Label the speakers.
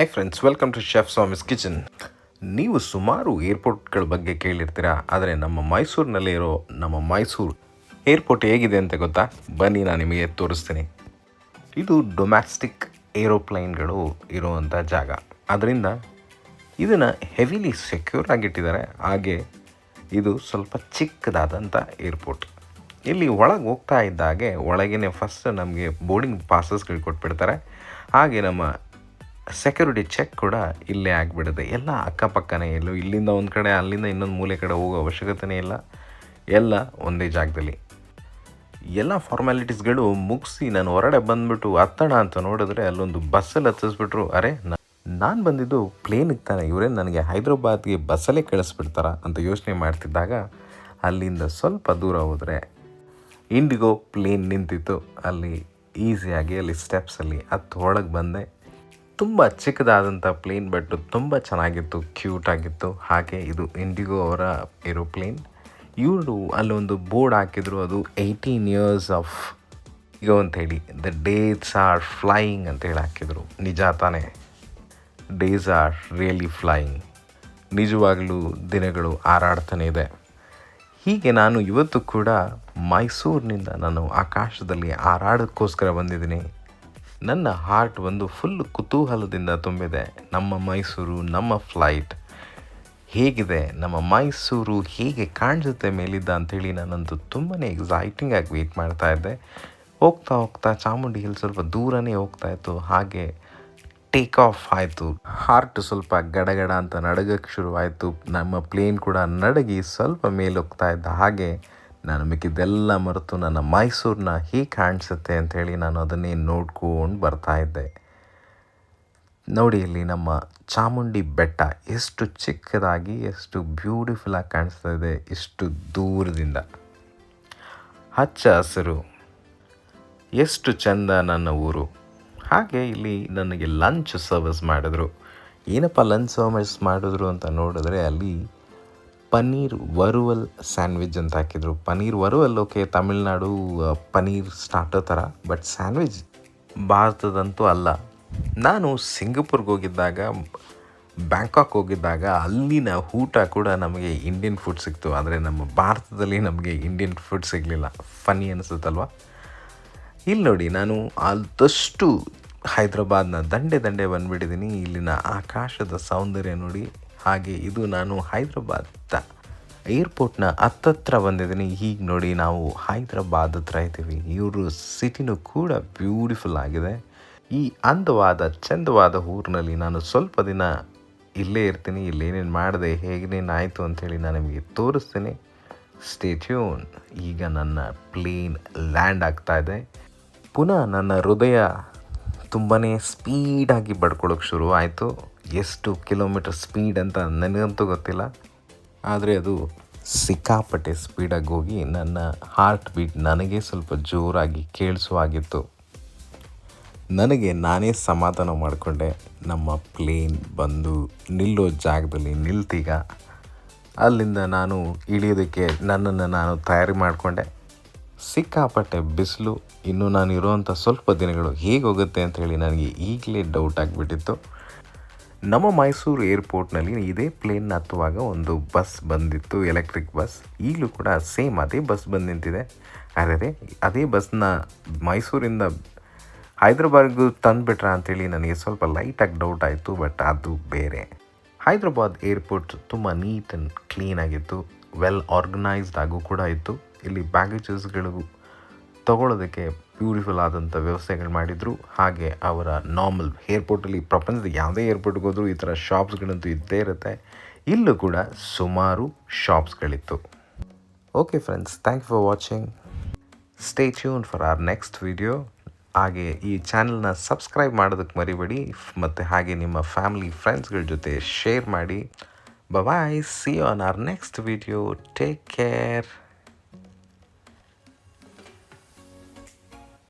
Speaker 1: Hi friends welcome to chef Swami's kitchen ನೀವು ಸುಮಾರು ಏರ್ಪೋರ್ಟ್ಗಳ ಬಗ್ಗೆ ಕೇಳಿರ್ತೀರಾ, ಆದರೆ ನಮ್ಮ ಮೈಸೂರಿನಲ್ಲಿ ಇರೋ ನಮ್ಮ ಮೈಸೂರು ಏರ್ಪೋರ್ಟ್ ಹೇಗಿದೆ ಅಂತ ಗೊತ್ತಾ? ಬನ್ನಿ ನಾನು ನಿಮಗೆ ತೋರಿಸ್ತೀನಿ. ಇದು ಡೊಮ್ಯಾಸ್ಟಿಕ್ ಏರೋಪ್ಲೈನ್ಗಳು ಇರುವಂಥ ಜಾಗ. ಅದರಿಂದ ಇದನ್ನು ಹೆವಿಲಿ ಸೆಕ್ಯೂರ್ ಆಗಿಟ್ಟಿದ್ದಾರೆ. ಹಾಗೆ ಇದು ಸ್ವಲ್ಪ ಚಿಕ್ಕದಾದಂಥ ಏರ್ಪೋರ್ಟ್ ಇಲ್ಲಿ ಒಳಗೆ ಹೋಗ್ತಾ ಇದ್ದಾಗೆ ಒಳಗೇ ಫಸ್ಟ್ ನಮಗೆ ಬೋರ್ಡಿಂಗ್ ಪಾಸಸ್ಗಳು ಕೊಟ್ಬಿಡ್ತಾರೆ. ಹಾಗೆ ನಮ್ಮ ಸೆಕ್ಯೂರಿಟಿ ಚೆಕ್ ಕೂಡ ಇಲ್ಲೇ ಆಗಿಬಿಡುತ್ತೆ. ಎಲ್ಲ ಅಕ್ಕಪಕ್ಕನೇ, ಎಲ್ಲೂ ಇಲ್ಲಿಂದ ಒಂದು ಕಡೆ, ಅಲ್ಲಿಂದ ಇನ್ನೊಂದು ಮೂಲೆ ಕಡೆ ಹೋಗೋ ಅವಶ್ಯಕತೆನೇ ಇಲ್ಲ. ಎಲ್ಲ ಒಂದೇ ಜಾಗದಲ್ಲಿ. ಎಲ್ಲ ಫಾರ್ಮ್ಯಾಲಿಟೀಸ್ಗಳು ಮುಗಿಸಿ ನಾನು ಹೊರಗಡೆ ಬಂದ್ಬಿಟ್ಟು ಹತ್ತಣ ಅಂತ ನೋಡಿದ್ರೆ ಅಲ್ಲೊಂದು ಬಸ್ಸಲ್ಲಿ ಹತ್ತಿಸ್ಬಿಟ್ರು. ಅರೆ ನಾನು ಬಂದಿದ್ದು ಪ್ಲೇನಿಗೆ ತಾನೆ. ಇವರೇ ನನಗೆ ಹೈದ್ರಾಬಾದ್ಗೆ ಬಸ್ಸಲ್ಲೇ ಕಳಿಸ್ಬಿಡ್ತಾರ ಅಂತ ಯೋಚನೆ ಮಾಡ್ತಿದ್ದಾಗ ಅಲ್ಲಿಂದ ಸ್ವಲ್ಪ ದೂರ ಹೋದರೆ ಇಂಡಿಗೋ ಪ್ಲೇನ್ ನಿಂತಿತ್ತು. ಅಲ್ಲಿ ಈಸಿಯಾಗಿ ಅಲ್ಲಿ ಸ್ಟೆಪ್ಸಲ್ಲಿ ಹತ್ತು ಒಳಗೆ ಬಂದೆ. ತುಂಬ ಚಿಕ್ಕದಾದಂಥ ಪ್ಲೇನ್ ಬಟ್ ತುಂಬ ಚೆನ್ನಾಗಿತ್ತು ಕ್ಯೂಟ್ ಆಗಿತ್ತು. ಹಾಗೆ ಇದು ಇಂಡಿಗೋ ಅವರ ಏರೋಪ್ಲೇನ್ ಇವರು ಅಲ್ಲೊಂದು ಬೋರ್ಡ್ ಹಾಕಿದ್ರು, ಅದು ಏಯ್ಟೀನ್ ಇಯರ್ಸ್ ಆಫ್ ಈಗ ಹೇಳಿ. ದ ಡೇಸ್ ಆರ್ ಫ್ಲೈಯಿಂಗ್ ಅಂತ ಹೇಳಿ ಹಾಕಿದರು. ನಿಜ ತಾನೇ? ಡೇಸ್ ಆರ್ ರಿಯಲಿ ಫ್ಲೈಯಿಂಗ್ ನಿಜವಾಗಲೂ ದಿನಗಳು ಹಾರಾಡ್ತಾನೆ ಇದೆ. ಹೀಗೆ ನಾನು ಇವತ್ತು ಕೂಡ ಮೈಸೂರಿನಿಂದ ನಾನು ಆಕಾಶದಲ್ಲಿ ಹಾರಾಡೋಕ್ಕೋಸ್ಕರ ಬಂದಿದ್ದೀನಿ. ನನ್ನ ಹಾರ್ಟ್ ಒಂದು ಫುಲ್ ಕುತೂಹಲದಿಂದ ತುಂಬಿದೆ. ನಮ್ಮ ಮೈಸೂರು, ನಮ್ಮ ಫ್ಲೈಟ್ ಹೇಗಿದೆ, ನಮ್ಮ ಮೈಸೂರು ಹೇಗೆ ಕಾಣಿಸುತ್ತೆ ಮೇಲಿದ್ದ ಅಂಥೇಳಿ ನಾನಂತೂ ತುಂಬಾ ಎಕ್ಸೈಟಿಂಗ್ ಆಗಿ ವೆಯ್ಟ್ ಮಾಡ್ತಾ ಇದ್ದೆ. ಹೋಗ್ತಾ ಹೋಗ್ತಾ ಚಾಮುಂಡಿ ಹಿಲ್ ಸ್ವಲ್ಪ ದೂರನೇ ಹೋಗ್ತಾ ಇತ್ತು, ಹಾಗೆ ಟೇಕ್ ಆಫ್ ಆಯಿತು. ಹಾರ್ಟ್ ಸ್ವಲ್ಪ ಗಡಗಡ ಅಂತ ನಡಗಕ್ಕೆ ಶುರುವಾಯಿತು. ನಮ್ಮ ಪ್ಲೇನ್ ಕೂಡ ನಡಗಿ ಸ್ವಲ್ಪ ಮೇಲೋಗ್ತಾ ಇದ್ದ, ಹಾಗೆ ನಾನು ಮಿಕ್ಕಿದ್ದೆಲ್ಲ ಮರೆತು ನನ್ನ ಮೈಸೂರನ್ನ ಹೀಗೆ ಕಾಣಿಸುತ್ತೆ ಅಂಥೇಳಿ ನಾನು ಅದನ್ನೇ ನೋಡ್ಕೊಂಡು ಬರ್ತಾ ಇದ್ದೆ. ನೋಡಿ ಇಲ್ಲಿ ನಮ್ಮ ಚಾಮುಂಡಿ ಬೆಟ್ಟ ಎಷ್ಟು ಚಿಕ್ಕದಾಗಿ, ಎಷ್ಟು ಬ್ಯೂಟಿಫುಲ್ಲಾಗಿ ಕಾಣಿಸ್ತಾ ಇದೆ ಎಷ್ಟು ದೂರದಿಂದ. ಹಚ್ಚ ಹಸಿರು, ಎಷ್ಟು ಚಂದ ನನ್ನ ಊರು. ಹಾಗೆ ಇಲ್ಲಿ ನನಗೆ ಲಂಚ್ ಸರ್ವಿಸ್ ಮಾಡಿದ್ರು. ಏನಪ್ಪ ಲಂಚ್ ಸರ್ವಿಸ್ ಮಾಡಿದ್ರು ಅಂತ ನೋಡಿದ್ರೆ ಅಲ್ಲಿ ಪನ್ನೀರ್ ವರುವಲ್ ಸ್ಯಾಂಡ್ವಿಚ್ ಅಂತ ಹಾಕಿದರು. ಪನ್ನೀರ್ ವರುವಲ್ ಓಕೆ ತಮಿಳ್ನಾಡು ಪನ್ನೀರ್ ಸ್ಟಾರ್ಟರ್ ಥರ ಬಟ್ ಸ್ಯಾಂಡ್ವಿಚ್ ಭಾರತದಂತೂ ಅಲ್ಲ. ನಾನು ಸಿಂಗಪುರ್ಗೆ ಹೋಗಿದ್ದಾಗ, ಬ್ಯಾಂಕಾಕ್ ಹೋಗಿದ್ದಾಗ ಅಲ್ಲಿನ ಊಟ ಕೂಡ ನಮಗೆ ಇಂಡಿಯನ್ ಫುಡ್ ಸಿಕ್ತು. ಆದರೆ ನಮ್ಮ ಭಾರತದಲ್ಲಿ ನಮಗೆ ಇಂಡಿಯನ್ ಫುಡ್ ಸಿಗಲಿಲ್ಲ. ಫನ್ನಿ ಅನಿಸುತ್ತಲ್ವ? ಇಲ್ಲಿ ನೋಡಿ, ನಾನು ಆದಷ್ಟು ಹೈದ್ರಾಬಾದ್ನ ದಂಡೆ ದಂಡೆ ಬಂದುಬಿಟ್ಟಿದ್ದೀನಿ ಇಲ್ಲಿನ ಆಕಾಶದ ಸೌಂದರ್ಯ ನೋಡಿ ಹಾಗೆ ಇದು ನಾನು ಹೈದ್ರಾಬಾದ್ ಏರ್ಪೋರ್ಟ್ನ ಹತ್ತತ್ರ ಬಂದಿದ್ದೀನಿ. ಈಗ ನೋಡಿ ನಾವು ಹೈದ್ರಾಬಾದ್ ಹತ್ರ ಇದ್ದೀವಿ. ಇವರು ಸಿಟಿನೂ ಕೂಡ ಬ್ಯೂಟಿಫುಲ್ ಆಗಿದೆ. ಈ ಅಂದವಾದ, ಚಂದವಾದ ಊರಿನಲ್ಲಿ ನಾನು ಸ್ವಲ್ಪ ದಿನ ಇಲ್ಲೇ ಇರ್ತೀನಿ. ಇಲ್ಲೇನೇನು ಮಾಡಿದೆ, ಹೇಗೇನೇನು ಆಯಿತು ಅಂಥೇಳಿ ನಾನು ನಿಮಗೆ ತೋರಿಸ್ತೀನಿ. ಸ್ಟೇಚ್ಯೂನ್ ಈಗ ನನ್ನ ಪ್ಲೇನ್ ಲ್ಯಾಂಡ್ ಆಗ್ತಾ ಇದೆ. ಪುನಃ ನನ್ನ ಹೃದಯ ತುಂಬಾ ಸ್ಪೀಡಾಗಿ ಬಡ್ಕೊಳ್ಳೋಕೆ ಆಯಿತು. ಎಷ್ಟು ಕಿಲೋಮೀಟರ್ ಸ್ಪೀಡ್ ಅಂತ ನನಗಂತೂ ಗೊತ್ತಿಲ್ಲ. ಆದರೆ ಅದು ಸಿಕ್ಕಾಪಟ್ಟೆ ಸ್ಪೀಡಾಗಿ ಹೋಗಿ ನನ್ನ ಹಾರ್ಟ್ ಬೀಟ್ ನನಗೆ ಸ್ವಲ್ಪ ಜೋರಾಗಿ ಕೇಳಿಸುವಾಗಿತ್ತು ನನಗೆ ನಾನೇ ಸಮಾಧಾನ ಮಾಡಿಕೊಂಡೆ. ನಮ್ಮ ಪ್ಲೇನ್ ಬಂದು ನಿಲ್ಲೋ ಜಾಗದಲ್ಲಿ ನಿಲ್ತೀಗ. ಅಲ್ಲಿಂದ ನಾನು ಇಳಿಯೋದಕ್ಕೆ ನನ್ನನ್ನು ನಾನು ತಯಾರಿ ಮಾಡಿಕೊಂಡೆ. ಸಿಕ್ಕಾಪಟ್ಟೆ ಬಿಸಿಲು. ಇನ್ನು ನಾನು ಇರುವಂಥ ಸ್ವಲ್ಪ ದಿನಗಳು ಹೇಗೆ ಹೋಗುತ್ತೆ ಅಂತ ಹೇಳಿ ನನಗೆ ಈಗಲೇ ಡೌಟ್ ಆಗಿಬಿಟ್ಟಿತ್ತು. ನಮ್ಮ ಮೈಸೂರು ಏರ್ಪೋರ್ಟ್ನಲ್ಲಿ ಇದೇ ಪ್ಲೇನ್ ಹತ್ತುವಾಗ ಒಂದು ಬಸ್ ಬಂದಿತ್ತು, ಎಲೆಕ್ಟ್ರಿಕ್ ಬಸ್. ಈಗಲೂ ಕೂಡ ಸೇಮ್ ಅದೇ ಬಸ್ ಬಂದು ನಿಂತಿದೆ ಆದರೆ ಅದೇ ಬಸ್ನ ಮೈಸೂರಿಂದ ಹೈದ್ರಾಬಾದ್ಗೂ ತಂದುಬಿಟ್ರ ಅಂಥೇಳಿ ನನಗೆ ಸ್ವಲ್ಪ ಲೈಟಾಗಿ ಡೌಟ್ ಆಯಿತು, ಬಟ್ ಅದು ಬೇರೆ. ಹೈದ್ರಾಬಾದ್ ಏರ್ಪೋರ್ಟ್ ತುಂಬ ನೀಟ್ ಆ್ಯಂಡ್ ಕ್ಲೀನಾಗಿತ್ತು ವೆಲ್ ಆರ್ಗನೈಸ್ಡ್ ಆಗೂ ಕೂಡ ಇತ್ತು. ಇಲ್ಲಿ ಬ್ಯಾಗೇಜಸ್ಗಳು ತಗೊಳ್ಳೋದಕ್ಕೆ ಬ್ಯೂಟಿಫುಲ್ ಆದಂಥ ವ್ಯವಸ್ಥೆಗಳು ಮಾಡಿದರು. ಹಾಗೆ ಅವರ ನಾರ್ಮಲ್ ಏರ್ಪೋರ್ಟಲ್ಲಿ ಪ್ರಪಂಚದ ಯಾವುದೇ ಏರ್ಪೋರ್ಟ್ಗೆ ಹೋದರೂ ಈ ಥರ ಶಾಪ್ಸ್ಗಳಂತೂ ಇದ್ದೇ ಇರುತ್ತೆ. ಇಲ್ಲೂ ಕೂಡ ಸುಮಾರು ಶಾಪ್ಸ್ಗಳಿತ್ತು okay friends thank you for watching stay tune for our next video ಹಾಗೆ ಈ ಚಾನಲ್ನ ಸಬ್ಸ್ಕ್ರೈಬ್ ಮಾಡೋದಕ್ಕೆ ಮರಿಬೇಡಿ. ಮತ್ತು ಹಾಗೆ ನಿಮ್ಮ ಫ್ಯಾಮಿಲಿ ಫ್ರೆಂಡ್ಸ್ಗಳ ಜೊತೆ ಶೇರ್ ಮಾಡಿ. Bye see on our next video take care